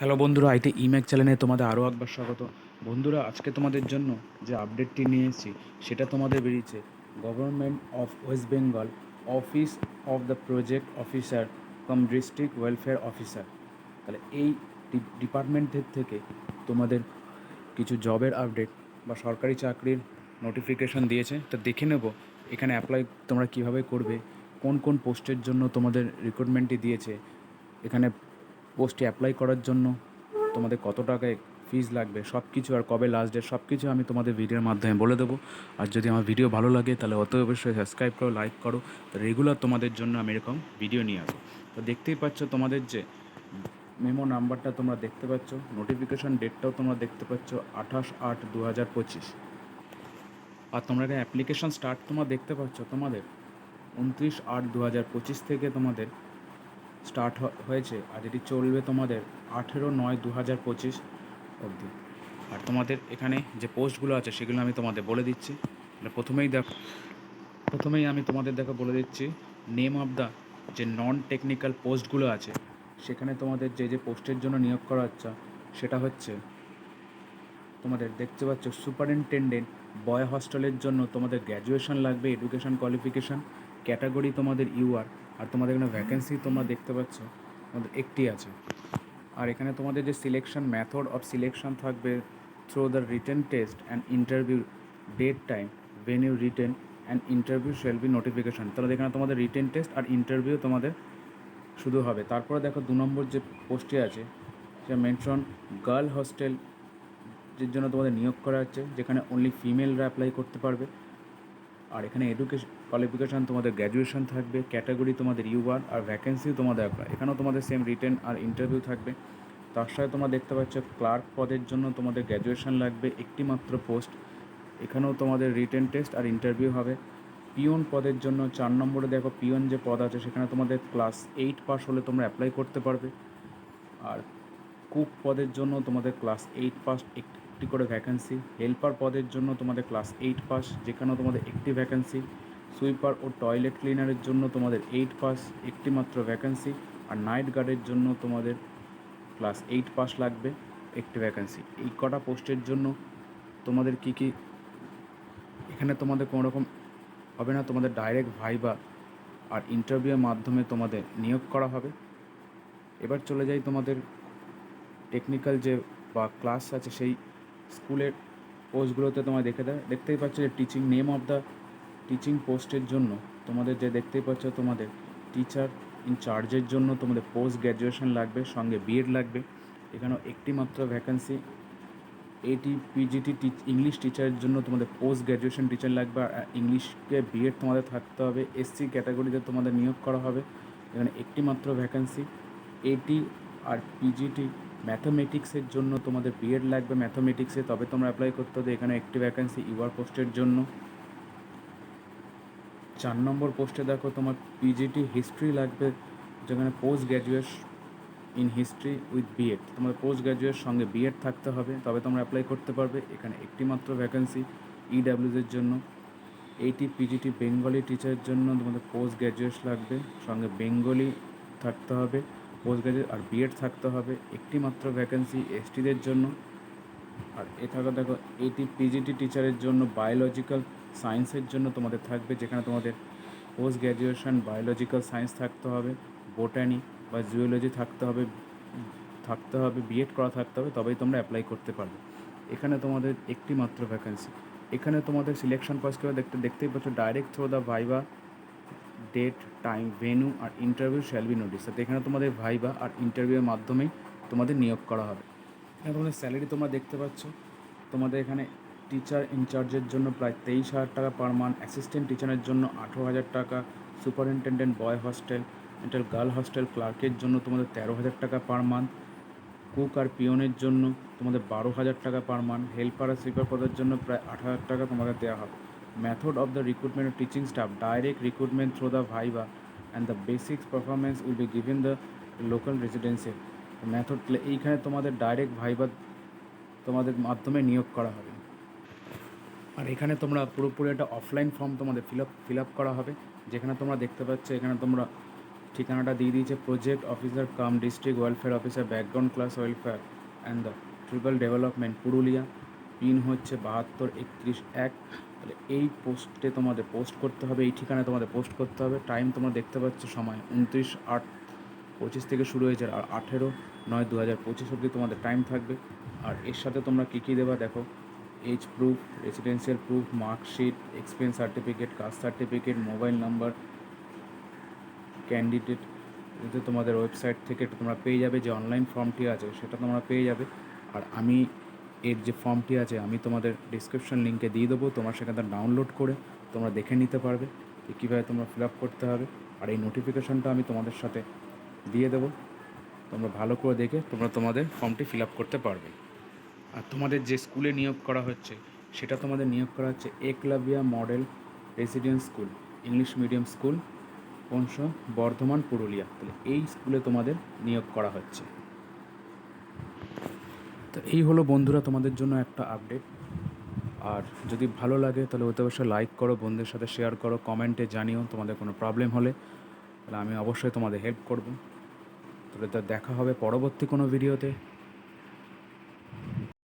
Hello বন্ধুরা, IT ইম্যাক চ্যানেলে তোমাদের আরও একবার স্বাগত। বন্ধুরা, আজকে তোমাদের জন্য যে আপডেটটি নিয়ে এসেছি সেটা তোমাদের বেরিয়েছে। Government of West Bengal office of the project officer cum district welfare officer তাহলে এই ডিপার্টমেন্টের থেকে তোমাদের কিছু জবের আপডেট বা সরকারি চাকরির নোটিফিকেশন দিয়েছে। তো দেখে নেব এখানে অ্যাপ্লাই তোমরা কীভাবে করবে, কোন কোন পোস্টের জন্য তোমাদের রিক্রুটমেন্টটি দিয়েছে। এখানে পোস্টে অ্যাপ্লাই করার জন্য তোমাদের কত টাকায় ফিজ লাগবে সব কিছু আর কবে লাস্ট ডেট সব কিছু আমি তোমাদের ভিডিওর মাধ্যমে বলে দেবো। আর যদি আমার ভিডিও ভালো লাগে, তাহলে অত অবশ্যই সাবস্ক্রাইব করো লাইক করো। রেগুলার তোমাদের জন্য আমি এরকম ভিডিও নিয়ে আসব। তো দেখতেই পাচ্ছ তোমাদের যে মেমো নাম্বারটা তোমরা দেখতে পাচ্ছ নোটিফিকেশান ডেটটাও তোমরা দেখতে পাচ্ছ আঠাশ আট দু হাজার পঁচিশ। আর তোমরা এখানে অ্যাপ্লিকেশন স্টার্ট তোমরা দেখতে পাচ্ছ তোমাদের উনত্রিশ আট দু হাজার পঁচিশ থেকে তোমাদের স্টার্ট হয়েছে আর এটি চলবে তোমাদের আঠেরো নয় দু হাজার পঁচিশ অবধি। আর তোমাদের এখানে যে পোস্টগুলো আছে সেগুলো আমি তোমাদের বলে দিচ্ছি। প্রথমেই দেখো, প্রথমেই আমি তোমাদের দেখো বলে দিচ্ছি নেম অফ দ্য যে নন টেকনিক্যাল পোস্টগুলো আছে, সেখানে তোমাদের যে যে পোস্টের জন্য নিয়োগ করা হচ্ছে, সেটা হচ্ছে তোমাদের দেখতে পাচ্ছ সুপারিনটেন্ডেন্ট বয় হস্টেলের জন্য তোমাদের গ্র্যাজুয়েশন লাগবে এডুকেশন কোয়ালিফিকেশান ক্যাটাগরি তোমাদের ইউআর আর তোমাদের এখানে ভ্যাকেন্সি তোমরা দেখতে পাচ্ছ, তোমাদের একটি আছে। আর এখানে তোমাদের যে সিলেকশন মেথড অফ সিলেকশন থাকবে through the written test and interview date time venue written and interview shall be notification তাহলে এখানে তোমাদের রিটেন টেস্ট আর ইন্টারভিউ তোমাদের শুধু হবে। তারপরে দেখো দু নম্বর যে পোস্টটি আছে সে মেনশন গার্ল হস্টেল জন্য তোমাদের নিয়োগ করা হচ্ছে, যেখানে অনলি ফিমেলরা অ্যাপ্লাই করতে পারবে। আর এখানে এডুকেশন কোয়ালিফিকেশান তোমাদের গ্র্যাজুয়েশন থাকবে ক্যাটাগরি তোমাদের ইউআর আর ভ্যাকেন্সিও তোমাদের অ্যাপ্লাই এখানেও তোমাদের সেম রিটেন আর ইন্টারভিউ থাকবে। তার সাথে তোমরা দেখতে পাচ্ছ ক্লার্ক পদের জন্য তোমাদের গ্র্যাজুয়েশন লাগবে একটি মাত্র পোস্ট এখানেও তোমাদের রিটেন টেস্ট আর ইন্টারভিউ হবে। পিওন পদের জন্য চার নম্বরে দেখো পিওন যে পদ আছে, সেখানে তোমাদের ক্লাস এইট পাস হলে তোমরা অ্যাপ্লাই করতে পারবে। আর কুক পদের জন্য তোমাদের ক্লাস এইট পাস একটি করে ভ্যাকেন্সি হেল্পার পদের জন্য তোমাদের ক্লাস এইট পাস যেখানেও তোমাদের একটি ভ্যাকেন্সি সুইপার ও টয়লেট ক্লিনারের জন্য তোমাদের এইট পাস একটি মাত্র ভ্যাকেন্সি আর নাইট গার্ডের জন্য তোমাদের ক্লাস এইট পাস লাগবে একটি ভ্যাকেন্সি এই কটা পোস্টের জন্য তোমাদের কি কি এখানে তোমাদের কোনো রকম হবে না, তোমাদের ডাইরেক্ট ভাইবা আর ইন্টারভিউয়ের মাধ্যমে তোমাদের নিয়োগ করা হবে। এবার চলে যাই তোমাদের টেকনিক্যাল যে বা ক্লাস আছে সেই স্কুলের পোস্টগুলোতে তোমায় দেখে দেয়। দেখতেই পাচ্ছ যে teaching name of the teaching পোস্টের জন্য তোমাদের যে দেখতেই পাচ্ছ তোমাদের টিচার ইন চার্জের জন্য তোমাদের পোস্ট গ্র্যাজুয়েশন লাগবে, সঙ্গে বিএড লাগবে। এখানেও একটি মাত্র ভ্যাকেন্সি এটি পিজিটি ইংলিশ টিচারের জন্য তোমাদের পোস্ট গ্র্যাজুয়েশন টিচার লাগবে আর ইংলিশকে বিএড তোমাদের থাকতে হবে। এসসি ক্যাটাগরিতে তোমাদের নিয়োগ করা হবে। এখানে একটি মাত্র ভ্যাকেন্সি এটি আর পিজিটি ম্যাথামেটিক্সের জন্য তোমাদের বিএড লাগবে। ম্যাথামেটিক্সে তবে তোমরা অ্যাপ্লাই করতে হবে। এখানে একটি ভ্যাকেন্সি ইউআর পোস্টের জন্য। চার নম্বর পোস্টে দেখো তোমার পিজিটি হিস্ট্রি লাগবে, যেখানে post graduate in history with BEd তোমাদের পোস্ট গ্র্যাজুয়েট সঙ্গে বিএড থাকতে হবে, তবে তোমরা অ্যাপ্লাই করতে পারবে। এখানে একটি মাত্র ভ্যাকেন্সি ইডাব্লিউজের জন্য। এইটি পিজিটি বেঙ্গলি টিচারের জন্য তোমাদের পোস্ট গ্র্যাজুয়েট লাগবে, সঙ্গে বেঙ্গলি থাকতে হবে পোস্ট গ্র্যাজুয়েট আর বিএড থাকতে হবে একটি মাত্র ভ্যাকেন্সি এসটিদের জন্য। আর এ থাকা দেখো এইটি পিজিটি টিচারের জন্য বায়োলজিক্যাল সায়েন্সের জন্য তোমাদের থাকবে, যেখানে তোমাদের পোস্ট গ্র্যাজুয়েশন বায়োলজিক্যাল সায়েন্স থাকতে হবে বোটানি বা জিওলজি থাকতে হবে থাকতে হবে বিএড করা থাকতে হবে, তবেই তোমরা অ্যাপ্লাই করতে পারবে। এখানে তোমাদের একটি মাত্র ভ্যাকেন্সি এখানে তোমাদের সিলেকশন পাস করে দেখতে, দেখতেই পাচ্ছ direct through the viva date time venue R interview shall be notice এখানে তোমাদের ভাইবা আর ইন্টারভিউয়ের মাধ্যমেই তোমাদের নিয়োগ করা হবে। এখানে তোমাদের স্যালারি তোমরা দেখতে পাচ্ছ। তোমাদের এখানে টিচার ইনচার্জের জন্য প্রায় তেইশ হাজার টাকা পার মান্থ অ্যাসিস্ট্যান্ট টিচারের জন্য আঠেরো হাজার টাকা superintendent boy hostel enter girl hostel ক্লার্কের জন্য তোমাদের তেরো হাজার টাকা পার মান্থ কুক আর পিয়নের জন্য তোমাদের বারো হাজার টাকা পার মান্থ হেল্পার আর সুইপার পদের জন্য প্রায় আট হাজার টাকা তোমাদের দেওয়া হবে। Method of the recruitment of teaching staff direct recruitment through the viva and the basics performance will be given the local residential method এইখানে তোমাদের ডাইরেক্ট ভাইবা তোমাদের মাধ্যমে নিয়োগ করা হবে। আর এখানে তোমরা পুরোপুরি একটা অফলাইন ফর্ম তোমাদের ফিল আপ ফিল আপ করা হবে। যেখানে তোমরা দেখতে পাচ্ছ, এখানে তোমরা ঠিকানাটা দিয়ে দিয়েছে project officer cum district welfare officer backward class welfare and the tribal development Purulia. Pin হচ্ছে বাহাত্তর একত্রিশ এক। তাহলে এই পোস্টে তোমাদের পোস্ট করতে হবে, এই ঠিকানায় তোমাদের পোস্ট করতে হবে। টাইম তোমরা দেখতে পাচ্ছ সময় উনত্রিশ আট পঁচিশ থেকে শুরু হয়েছে, আর আঠেরো নয় দু হাজার পঁচিশ অবধি তোমাদের টাইম থাকবে। আর এর সাথে তোমরা কী কী দেবা দেখো। Age proof residential proof marksheet experience certificate caste certificate mobile number candidate এতে তোমাদের ওয়েবসাইট থেকে তোমরা পেয়ে যাবে, যে অনলাইন ফর্মটি আছে সেটা তোমরা পেয়ে যাবে। আর আমি এর যে ফর্মটি আছে, আমি তোমাদের ডিসক্রিপশন লিঙ্কে দিয়ে দেবো, তোমরা সেখান ডাউনলোড করে তোমরা দেখে নিতে পারবে যে কীভাবে তোমরা ফিল আপ করতে হবে। আর এই নোটিফিকেশনটা আমি তোমাদের সাথে দিয়ে দেবো, তোমরা ভালো করে দেখে তোমরা তোমাদের ফর্মটি ফিল আপ করতে পারবে। আর তোমাদের যে স্কুলে নিয়োগ করা হচ্ছে, সেটা তোমাদের নিয়োগ করা হচ্ছে Eklavya model residence school, English medium school পঞ্চ বর্ধমান, পুরুলিয়া। তাহলে এই স্কুলে তোমাদের নিয়োগ করা হচ্ছে। তো এই হলো বন্ধুরা তোমাদের জন্য একটা আপডেট আর যদি ভালো লাগে, তাহলে অতি অবশ্যই লাইক করো, বন্ধুদের সাথে শেয়ার করো কমেন্টে জানিও, তোমাদের কোনো প্রবলেম হলে। তাহলে আমি অবশ্যই তোমাদের হেল্প করব। তাহলে তো দেখা হবে পরবর্তী কোনো ভিডিওতে